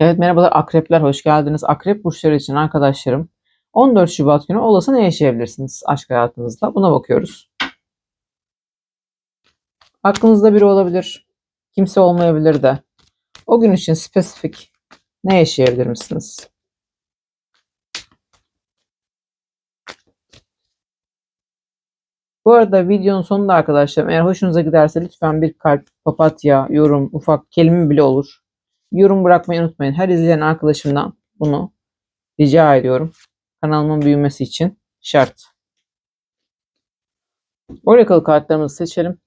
Evet merhabalar akrepler hoş geldiniz. Akrep burçları için arkadaşlarım 14 Şubat günü olası ne yaşayabilirsiniz aşk hayatınızda? Buna bakıyoruz. Aklınızda biri olabilir. Kimse olmayabilir de. O gün için spesifik ne yaşayabilir misiniz? Bu arada videonun sonunda arkadaşlarım eğer hoşunuza giderse lütfen bir kalp, papatya, yorum, ufak kelime bile olur. Yorum bırakmayı unutmayın. Her izleyen arkadaşımdan bunu rica ediyorum. Kanalımın büyümesi için şart. Oracle kartlarımızı seçelim.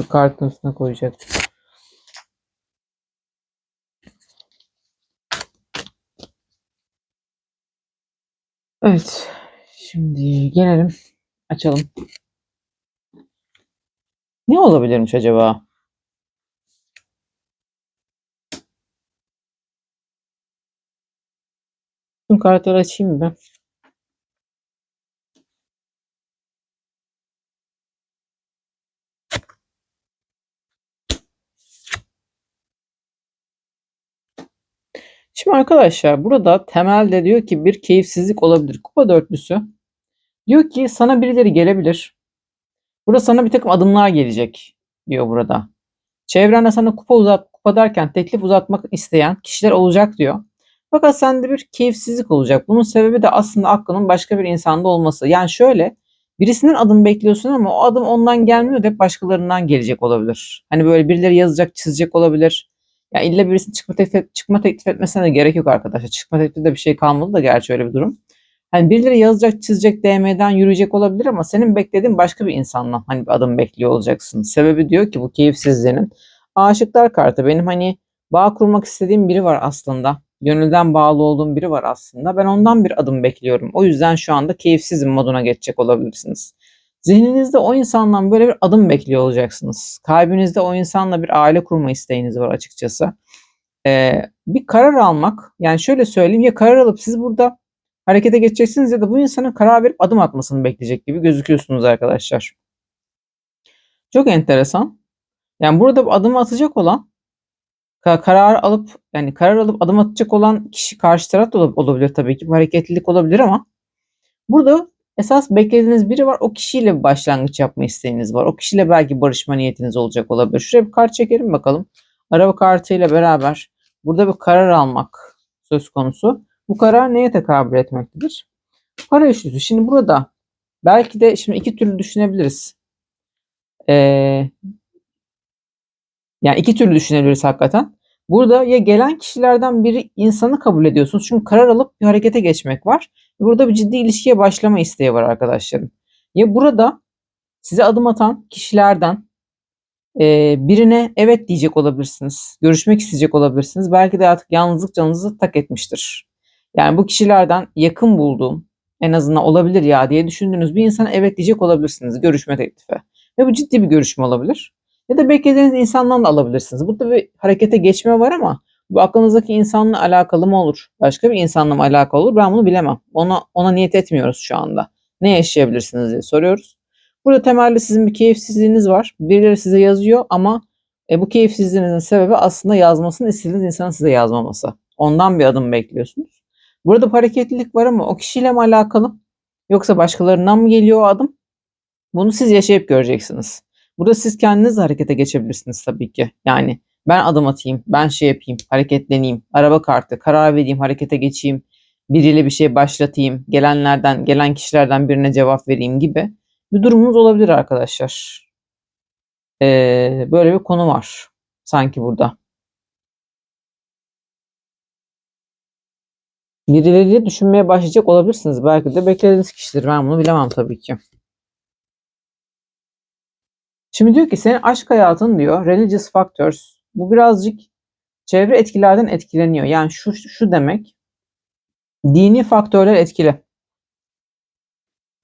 Şu kartın üstüne koyacak. Evet. Şimdi gelelim. Açalım. Ne olabilirmiş acaba? Tüm kartları açayım ben? Şimdi arkadaşlar burada temelde diyor ki bir keyifsizlik olabilir. Kupa dörtlüsü. Diyor ki sana birileri gelebilir. Burada sana bir takım adımlar gelecek diyor burada. Çevrende sana kupa uzat, kupa derken teklif uzatmak isteyen kişiler olacak diyor. Fakat sende bir keyifsizlik olacak. Bunun sebebi de aslında aklının başka bir insanda olması. Yani şöyle birisinden adım bekliyorsun ama o adım ondan gelmiyor da başkalarından gelecek olabilir. Hani böyle birileri yazacak, çizecek olabilir. Ya illa birisinin çıkma teklif, çıkma teklif etmesine de gerek yok arkadaşlar. Çıkma teklifi de bir şey kalmadı da gerçi öyle bir durum. Hani birileri yazacak, çizecek, DM'den yürüyecek olabilir ama senin beklediğin başka bir insanla hani bir adım bekliyor olacaksın. Sebebi diyor ki bu keyifsizliğinin aşıklar kartı. Benim hani bağ kurmak istediğim biri var aslında. Gönülden bağlı olduğum biri var aslında. Ben ondan bir adım bekliyorum. O yüzden şu anda keyifsizim moduna geçecek olabilirsiniz. Zihninizde o insandan böyle bir adım bekliyor olacaksınız. Kalbinizde o insanla bir aile kurma isteğiniz var açıkçası. Ee, bir karar almak, yani şöyle söyleyeyim ya karar alıp siz burada harekete geçeceksiniz ya da bu insanın karar verip adım atmasını bekleyecek gibi gözüküyorsunuz arkadaşlar. Çok enteresan. Yani burada bir adım atacak olan karar alıp yani karar alıp adım atacak olan kişi karşı taraf da olabilir tabii ki. Bu hareketlilik olabilir ama burada esas beklediğiniz biri var. O kişiyle bir başlangıç yapma isteğiniz var. O kişiyle belki barışma niyetiniz olacak olabilir. Şuraya bir kart çekelim bakalım. Araba kartıyla beraber burada bir karar almak söz konusu. Bu karar neye tekabül etmektedir? Para üçlüsü. Şimdi burada belki de şimdi iki türlü düşünebiliriz. Ee, yani iki türlü düşünebiliriz hakikaten. Burada ya gelen kişilerden biri insanı kabul ediyorsunuz. Çünkü karar alıp bir harekete geçmek var. Burada bir ciddi ilişkiye başlama isteği var arkadaşlarım. Ya burada size adım atan kişilerden e, birine evet diyecek olabilirsiniz. Görüşmek isteyecek olabilirsiniz. Belki de artık yalnızlık canınızı tak etmiştir. Yani bu kişilerden yakın bulduğum en azından olabilir ya diye düşündüğünüz bir insana evet diyecek olabilirsiniz görüşme teklifi. Ve bu ciddi bir görüşme olabilir. Ya da beklediğiniz insandan da alabilirsiniz. Burada bir harekete geçme var ama bu aklınızdaki insanla alakalı mı olur? Başka bir insanla mı alakalı olur? Ben bunu bilemem. Ona, ona niyet etmiyoruz şu anda. Ne yaşayabilirsiniz diye soruyoruz. Burada temelde sizin bir keyifsizliğiniz var. Birileri size yazıyor ama e, bu keyifsizliğinizin sebebi aslında yazmasını istediğiniz insanın size yazmaması. Ondan bir adım bekliyorsunuz. Burada hareketlilik var ama o kişiyle mi alakalı? Yoksa başkalarından mı geliyor o adım? Bunu siz yaşayıp göreceksiniz. Burada siz kendiniz harekete geçebilirsiniz tabii ki. Yani ben adım atayım, ben şey yapayım, hareketleneyim, araba kartı, karar vereyim, harekete geçeyim biriyle bir şey başlatayım, gelenlerden, gelen kişilerden birine cevap vereyim gibi bir durumunuz olabilir arkadaşlar. Ee, böyle bir konu var sanki burada. Birileriyle düşünmeye başlayacak olabilirsiniz. Belki de beklediğiniz kişidir. Ben bunu bilemem tabii ki. Şimdi diyor ki senin aşk hayatın diyor religious factors. Bu birazcık çevre etkilerden etkileniyor. Yani şu şu demek dini faktörler etkili.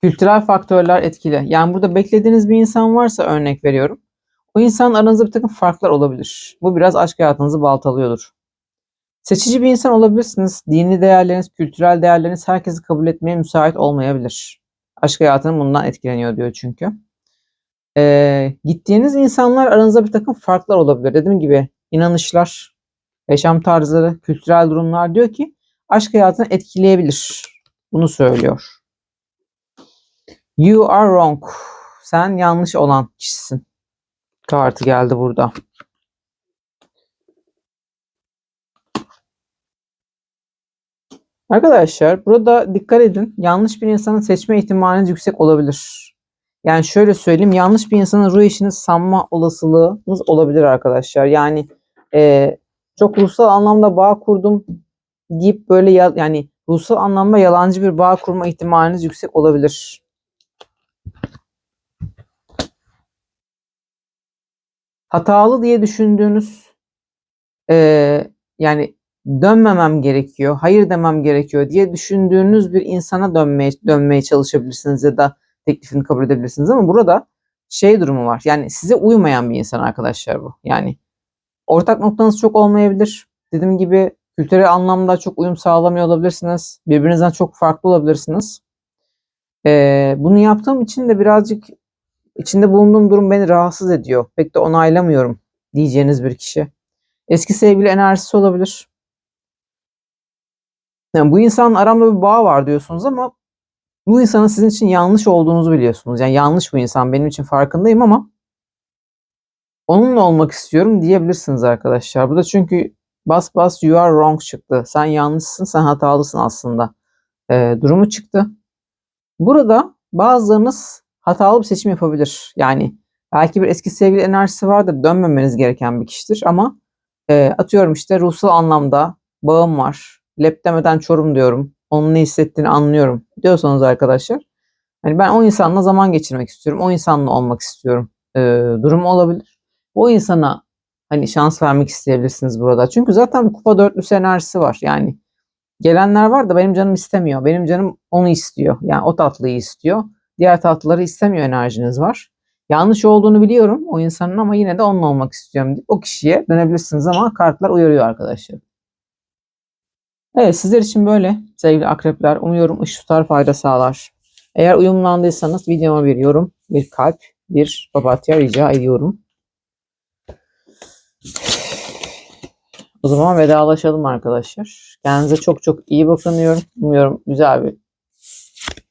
Kültürel faktörler etkili. Yani burada beklediğiniz bir insan varsa örnek veriyorum. O insanın aranızda bir takım farklar olabilir. Bu biraz aşk hayatınızı baltalıyordur. Seçici bir insan olabilirsiniz. Dini değerleriniz, kültürel değerleriniz herkesi kabul etmeye müsait olmayabilir. Aşk hayatının bundan etkileniyor diyor çünkü. Ee, gittiğiniz insanlar aranızda bir takım farklar olabilir. Dediğim gibi inanışlar, yaşam tarzları, kültürel durumlar diyor ki aşk hayatını etkileyebilir. Bunu söylüyor. You are wrong. Sen yanlış olan kişisin. Kartı geldi burada. Arkadaşlar burada dikkat edin. Yanlış bir insanı seçme ihtimaliniz yüksek olabilir. Yani şöyle söyleyeyim. Yanlış bir insanın ruh eşini sanma olasılığınız olabilir arkadaşlar. Yani e, çok ruhsal anlamda bağ kurdum deyip böyle ya, yani ruhsal anlamda yalancı bir bağ kurma ihtimaliniz yüksek olabilir. Hatalı diye düşündüğünüz e, yani dönmemem gerekiyor, hayır demem gerekiyor diye düşündüğünüz bir insana dönmeye dönmeye çalışabilirsiniz ya da teklifini kabul edebilirsiniz ama burada şey durumu var. Yani size uymayan bir insan arkadaşlar bu. Yani ortak noktanız çok olmayabilir. Dediğim gibi kültürel anlamda çok uyum sağlamıyor olabilirsiniz. Birbirinizden çok farklı olabilirsiniz. Ee, bunu yaptığım için de birazcık içinde bulunduğum durum beni rahatsız ediyor. Pek de onaylamıyorum diyeceğiniz bir kişi. Eski sevgili enerjisi olabilir. Yani bu insanın aramda bir bağ var diyorsunuz ama bu insanın sizin için yanlış olduğunuzu biliyorsunuz. Yani yanlış bu insan benim için farkındayım ama onunla olmak istiyorum diyebilirsiniz arkadaşlar. Bu da çünkü bas bas you are wrong çıktı. Sen yanlışsın, sen hatalısın aslında. Ee, durumu çıktı. Burada bazılarınız hatalı bir seçim yapabilir. Yani belki bir eski sevgili enerjisi vardır. Dönmemeniz gereken bir kişidir ama e, atıyorum işte ruhsal anlamda bağım var. Lep demeden çorum diyorum. Onun ne hissettiğini anlıyorum diyorsanız arkadaşlar. Hani ben o insanla zaman geçirmek istiyorum. O insanla olmak istiyorum. E, durumu olabilir. O insana hani şans vermek isteyebilirsiniz burada. Çünkü zaten kupa dörtlüsü enerjisi var. Yani gelenler var da benim canım istemiyor. Benim canım onu istiyor. Yani o tatlıyı istiyor. Diğer tatlıları istemiyor enerjiniz var. Yanlış olduğunu biliyorum o insanın ama yine de onunla olmak istiyorum. O kişiye dönebilirsiniz ama kartlar uyarıyor arkadaşlar. Evet sizler için böyle sevgili akrepler. Umuyorum ışık tutar fayda sağlar. Eğer uyumlandıysanız videoma bir yorum, bir kalp, bir papatya rica ediyorum. O zaman vedalaşalım arkadaşlar. Kendinize çok çok iyi bakın diyorum. Umuyorum güzel bir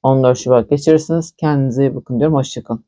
14 Şubat geçirirsiniz. Kendinize iyi bakın diyorum. Hoşçakalın.